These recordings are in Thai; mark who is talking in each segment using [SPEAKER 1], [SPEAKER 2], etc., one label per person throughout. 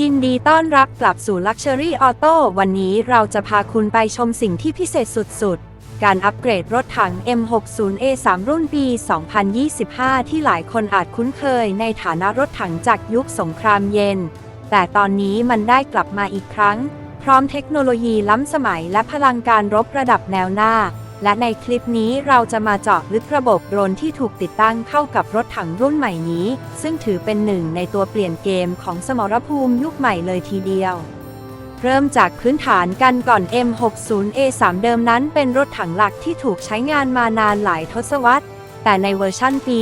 [SPEAKER 1] ยินดีต้อนรับกลับสู่ Luxury Auto วันนี้เราจะพาคุณไปชมสิ่งที่พิเศษสุดๆ การอัปเกรดรถถัง M60A3 รุ่นปี 2025 ที่หลายคนอาจคุ้นเคยในฐานะรถถังจากยุคสงครามเย็น แต่ตอนนี้มันได้กลับมาอีกครั้ง พร้อมเทคโนโลยีล้ำสมัยและพลังการรบระดับแนวหน้า และในคลิปนี้เราจะมาเจาะลึกระบบโดรนที่ถูกติดตั้งเข้ากับรถถังรุ่นใหม่นี้ ซึ่งถือเป็นหนึ่งในตัวเปลี่ยนเกมของสมรภูมิยุคใหม่เลยทีเดียว เริ่มจากพื้นฐานกันก่อน M60A3 เดิมนั้นเป็นรถถังหลักที่ถูกใช้งานมานานหลายทศวรรษ แต่ในเวอร์ชั่นปี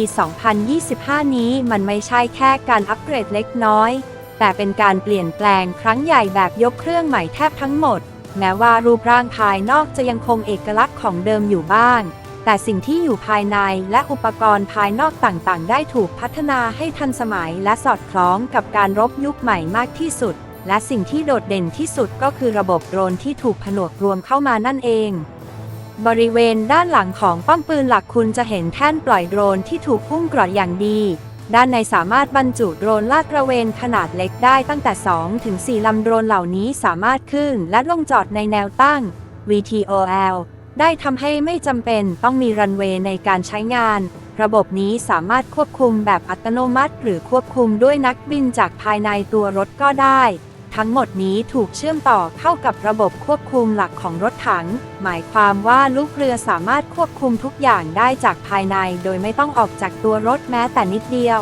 [SPEAKER 1] 2025 นี้มันไม่ใช่แค่การอัปเกรดเล็กน้อย แต่เป็นการเปลี่ยนแปลงครั้งใหญ่แบบยกเครื่องใหม่แทบทั้งหมด แม้ว่ารูปร่างภายนอกจะยังคงเอกลักษณ์ของเดิมอยู่บ้าง แต่สิ่งที่อยู่ภายในและอุปกรณ์ภายนอกต่างๆ ได้ถูกพัฒนาให้ทันสมัยและสอดคล้องกับการรบยุคใหม่มากที่สุด และสิ่งที่โดดเด่นที่สุดก็คือระบบโดรนที่ถูกผนวกรวมเข้ามานั่นเอง บริเวณด้านหลังของป้อมปืนหลักคุณจะเห็นแท่นปล่อยโดรนที่ถูกพุ่งกรอดอย่างดี ด้านในสามารถบรรจุโดรนลาดตระเวนขนาดเล็กได้ตั้งแต่ 2 ถึง 4 ลำโดรนเหล่านี้สามารถขึ้นและลงจอดในแนวตั้ง VTOL ได้ทำให้ไม่จำเป็นต้องมีรันเวย์ในการใช้งาน ระบบนี้สามารถควบคุมแบบอัตโนมัติ หรือควบคุมด้วยนักบินจากภายในตัวรถก็ได้ ทั้งหมดนี้ถูกเชื่อมต่อเข้ากับระบบควบคุมหลักของรถถัง หมายความว่าลูกเรือสามารถควบคุมทุกอย่างได้จากภายในโดยไม่ต้องออกจากตัวรถแม้แต่นิดเดียว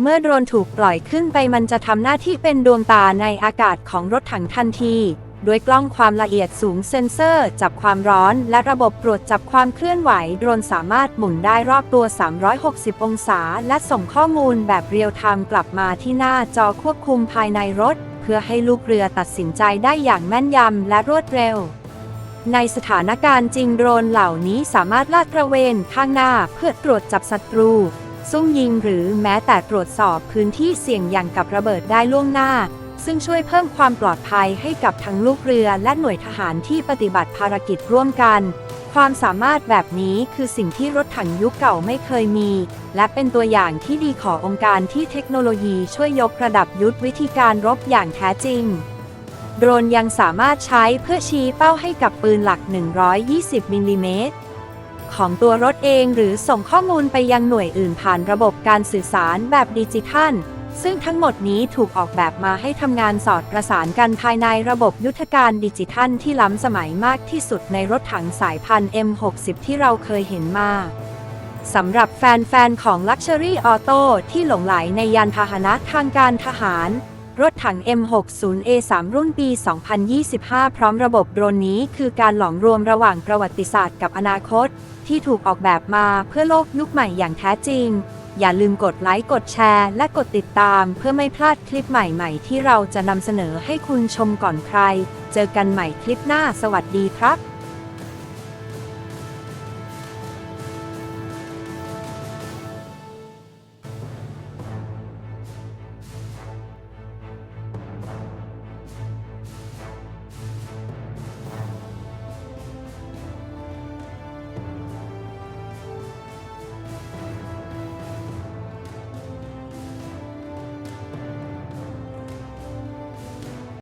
[SPEAKER 1] เมื่อโดรนถูกปล่อยขึ้นไปมันจะทำหน้าที่เป็นดวงตาในอากาศของรถถังทันทีด้วยกล้องความละเอียดสูงเซ็นเซอร์ จับความร้อน และระบบตรวจจับความเคลื่อนไหว โดรนสามารถหมุนได้รอบตัว 360 องศา และส่งข้อมูลแบบเรียลไทม์กลับมาที่หน้าจอควบคุมภายในรถ พื่อให้ลูกเรือตัดสินใจได้อย่างแม่นยำและรวดเร็ว ในสถานการณ์จริงโดรนเหล่านี้สามารถลาดตระเวนข้างหน้าเพื่อตรวจจับศัตรู ซุ่มยิงหรือแม้แต่ตรวจสอบพื้นที่เสี่ยงอย่างกับระเบิดได้ล่วงหน้า ซึ่งช่วยเพิ่มความปลอดภัยให้กับทั้งลูกเรือและหน่วยทหารที่ปฏิบัติภารกิจร่วมกัน ความสามารถแบบนี้คือสิ่งที่รถถังยุคเก่าไม่เคยมี และเป็นตัวอย่างที่ดีขององค์การที่เทคโนโลยีช่วยยกระดับยุทธวิธีการรบอย่างแท้จริง โดรนยังสามารถใช้เพื่อชี้เป้าให้กับปืนหลัก 120มิลลิเมตรของตัวรถเองหรือส่งข้อมูลไปยังหน่วยอื่นผ่านระบบการสื่อสารแบบดิจิทัล ซึ่งทั้งหมดนี้ถูกออกแบบมาให้ทำงานสอดประสานกันภายในระบบยุทธการดิจิทัลที่ล้ำสมัยมากที่สุดในรถถังสายพันธุ์ M60 ที่เราเคยเห็นมาสำหรับแฟน ๆ ของ Luxury Auto ที่หลงไหลในยานพาหนะทางการทหาร รถถัง M60A3 รุ่นปี 2025 พร้อมระบบโดรนนี้คือการหลอมรวมระหว่างประวัติศาสตร์กับอนาคต ที่ถูกออกแบบมาเพื่อโลกยุคใหม่อย่างแท้จริง อย่าลืมกดไลค์ กดแชร์ และกดติดตามเพื่อไม่พลาดคลิปใหม่ๆ ที่เราจะนำเสนอให้คุณชมก่อนใคร เจอกันใหม่คลิปหน้าสวัสดีครับ